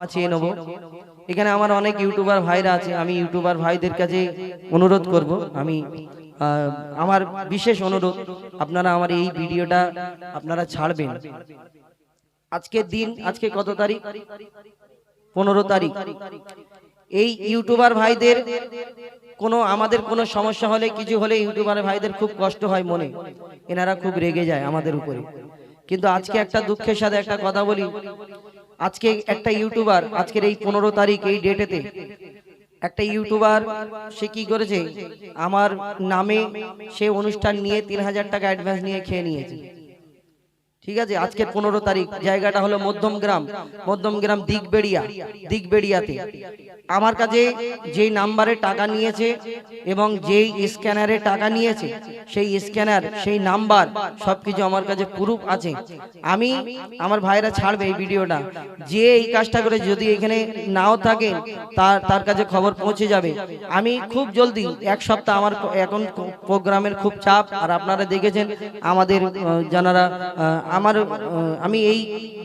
চেয়ে এখানে আমার অনেক ইউটিউবার ভাইরা আছে, আমি ইউটিউবার ভাইদের কাছে অনুরোধ করব, আমি আমার বিশেষ অনুরোধ, আপনারা আমার এই ভিডিওটা আপনারা ছাড়বেন। আজকের দিন, আজকে কত তারিখ? পনেরো তারিখ। এই ইউটিউবার ভাইদের কোনো, আমাদের কোনো সমস্যা হলে, কিছু হলে ইউটিউবার ভাইদের খুব কষ্ট হয় মনে। এনারা খুব রেগে যায় আমাদের উপরে। কিন্তু আজকে একটা দুঃখের সাথে একটা কথা বলি। আজকে একটা ইউটিউবার আজকের এই পনেরো তারিখ এই ডেটেতে একটা ইউটিউবার সে কি করেছে? আমার নামে সে অনুষ্ঠান নিয়ে তিন হাজার টাকা অ্যাডভান্স নিয়ে খেয়ে নিয়েছে। ঠিক আছে? আজকের পনেরো তারিখ। জায়গাটা হলো মধ্যমগ্রাম মধ্যমগ্রাম দিগবেড়িয়া। দিগবেড়িয়াতে। আমার কাছে যেই নাম্বারে টাকা নিয়েছে এবং যেই স্ক্যানারে টাকা নিয়েছে সেই স্ক্যানার সেই নাম্বার সবকিছু আমার কাছে প্রুফ আছে। আমি আমার ভাইরা ছাড়বে এই ভিডিওটা। যে এই কাজটা করে যদি এখানে নাও থাকে তার তার কাছে খবর পৌঁছে যাবে। আমি খুব জলদি এক সপ্তাহ আমার এখন প্রোগ্রামের খুব চাপ। আর আপনারা দেখেছেন আমাদের যারা আমার আমি এই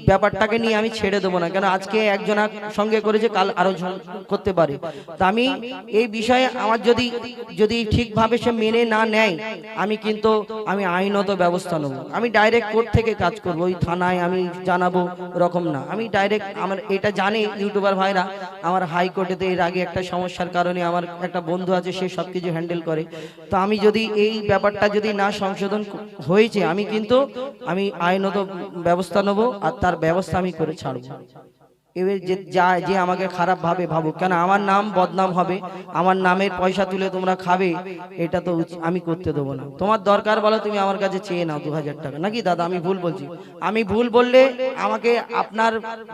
ব্যাপারটাকে নিয়ে আমি ছেড়ে দেবো না। কেন আজকে একজন সঙ্গে করেছে, কাল আরও করতে পারে। তা আমি এই বিষয়ে আমার যদি যদি ঠিকভাবে সে মেনে না নেয়, আমি কিন্তু, আমি আইনত ব্যবস্থা নেব। আমি ডাইরেক্ট কোর্ট থেকে কাজ করব, ওই থানায় আমি জানাব রকম না। আমি ডাইরেক্ট আমার, এটা জানে ইউটিউবার ভাইরা, আমার হাইকোর্টেতে এর আগে একটা সমস্যার কারণে আমার একটা বন্ধু আছে, সে সব কিছু হ্যান্ডেল করে। তো আমি যদি এই ব্যাপারটা যদি না সংশোধন হয়েছে, আমি কিন্তু, আমি আইনত ব্যবস্থা নেব আর তার ব্যবস্থা আমি করে ছাড়বো। এবার যে যা যে আমাকে খারাপ ভাবে ভাবুক। কেন আমার নাম বদনাম হবে? আমার নামের পয়সা তুলে তোমরা খাবে? এটা তো আমি করতে দেবো না। তোমার দরকার বলো তুমি আমার কাছে চেয়ে নাও দু হাজার টাকা। নাকি দাদা আমি ভুল বলছি? আমি ভুল বললে আমাকে আপনার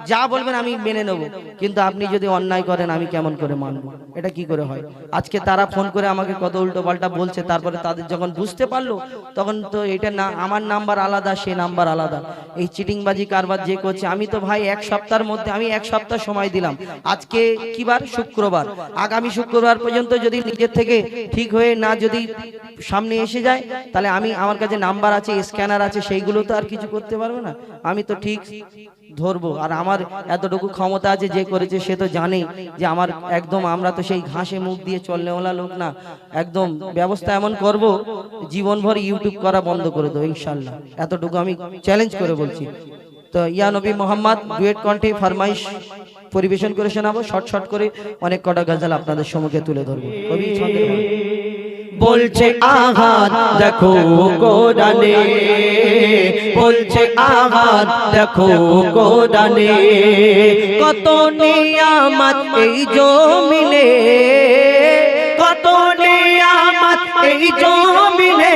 যা বলবেন আমি মেনে নেব। কিন্তু আপনি যদি অন্যায় করেন আমি কেমন করে মানব? এটা কি করে হয়? আজকে তারা ফোন করে আমাকে কত উল্টো পাল্টা বলছে তারপরে তাদের যখন বুঝতে পারল তখন তো এটা না আমার নাম্বার আলাদা সে নাম্বার আলাদা। এই চিটিংবাজি কারবার যে করছে আমি তো ভাই এক সপ্তাহের মধ্যে আমি এক সপ্তাহ সময় দিলাম। আজকে কি বার শুক্রবার। আগামী শুক্রবার পর্যন্ত যদি নিজের থেকে ঠিক হয়ে না যদি সামনে এসে যায়, তাহলে আমি আমার কাছে নাম্বার আছে, স্ক্যানার আছে, সেইগুলো তো আর কিছু করতে পারব না। আমি তো ঠিক ধরবো। আর আমার এতটুকু ক্ষমতা আছে, যে করেছে, সে তো জানে যে আমার একদম আমরা তো সেই ঘাসে মুখ দিয়ে চলনেওয়ালা লোক না। একদম ব্যবস্থা এমন করব, জীবনভর ইউটিউব করা বন্ধ করে দেবো, ইনশাল্লাহ। এতটুকু আমি চ্যালেঞ্জ করে বলছি। তো ইয়া নবী মোহাম্মদ ডুয়েট কণ্ঠে ফরমাইশ পরিবেশন করে শোনাবো শর্ট শর্ট করে অনেক কটা গজল আপনাদের সম্মুখে তুলে ধরবো। কবি বলছে, আঘাত দেখো কোরআনে বলছে, আঘাত দেখো কোরআনে কত নিয়ামত এই জমিনে। কত নিয়ামত এই জমিনে।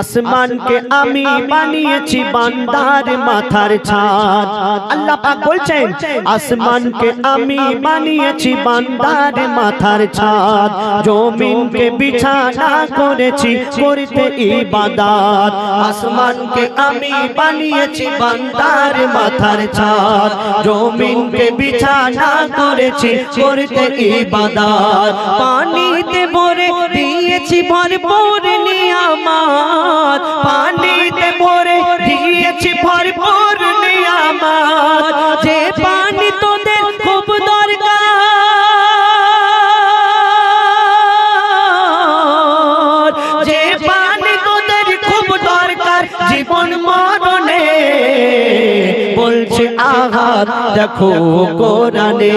আসমানকে আমি বানিয়েছি বান্দার মাথার ছাদ। আল্লাহ পাক বলছেন আসমানকে আমি বানিয়েছি বান্দার মাথার ছাদ। জমিনকে বিছানা করেছি, করতে ইবাদত। আসমানকে আমি বানিয়েছি বান্দার মাথার ছাদ। জমিনকে বিছানা করেছি, করতে ইবাদত। পানিতে ভরে দিয়েছি ভরপুর নিয়ামত পানিতে ভরে দিয়েছি ভরপুর নিয়ামত। যে পানি তোদের খুব দরকার। যে পানি তোদের খুব দরকার, জীবন মরণে। বলছে আঘাত দেখো কোরআনে।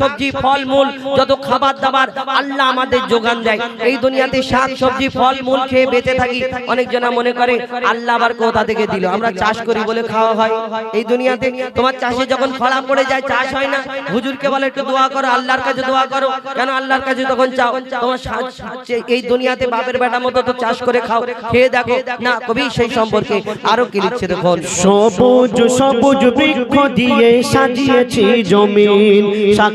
সবজি ফল মূল যত খাবার দাবার আল্লাহ আমাদের যোগান দেয়। এই দুনিয়াতে শাক, সবজি ফল মূল খেয়ে বেঁচে থাকি, অনেকজনা মনে করে আল্লাহ আবার কোথা থেকে দিল? আমরা চাষ করি বলে খাওয়া হয়। এই দুনিয়াতে তোমার চাষে যখন খরা পড়ে যায়, চাষ হয় না, হুজুরকে বলে, একটু দোয়া করো, আল্লাহর কাছে দোয়া করো। কেন আল্লাহর কাছে তখন চাও? তোমার এই দুনিয়াতে বাপের বেটা মতো তো চাষ করে খাও। খেয়ে দেখো, না, কবি সেই সম্পর্কে আরও কি লিখছে দেখুন। সবুজ সবুজ বৃক্ষ দিয়ে সাজিয়েছি জমিন, শাক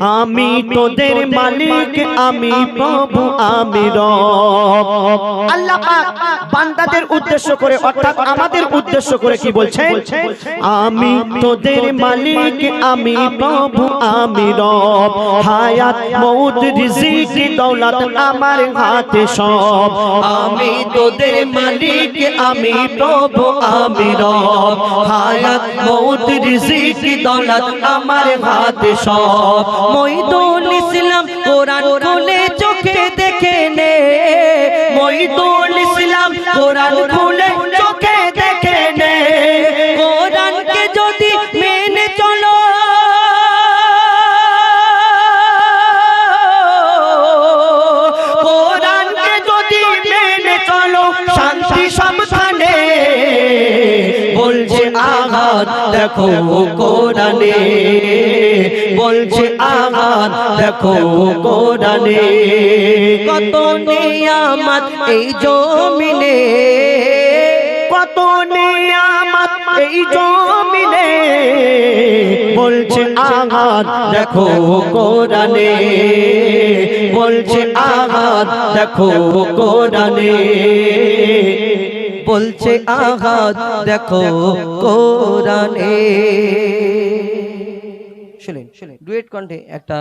আমি তোদের মালিক আমি প্রভু আমি রব। আল্লাহ পাক বান্দাদের উদ্দেশ্য করে অর্থাৎ আমাদের উদ্দেশ্য করে কি বলছে আমি তোদের মালিক আমি প্রভু আমি রব। হায়াত মৌত রিজিক দৌলত আমার হাতে সব। আমি তোদের মালিক আমি প্রভু আমি রব। হায়াত মৌত রিজিক দৌলত আমার হাতে সব। মইদুল ইসলাম কোরআন খুলে চোখে দেখে নে। মইদুল ইসলাম কোরআন খুলে আঘাত দেখো কোরআনে, বলছে আঘাত দেখো কোরআনে, কত নিয়ামত এই জমিনে, কত নিয়ামত এই জমিনে, বলছে আঘাত দেখো কোরআনে, বলছে আঘাত দেখো কোরআনে। বলছে আঘাত দেখো কোরআনে। শুনেন ডুয়েট কণ্ঠে একটা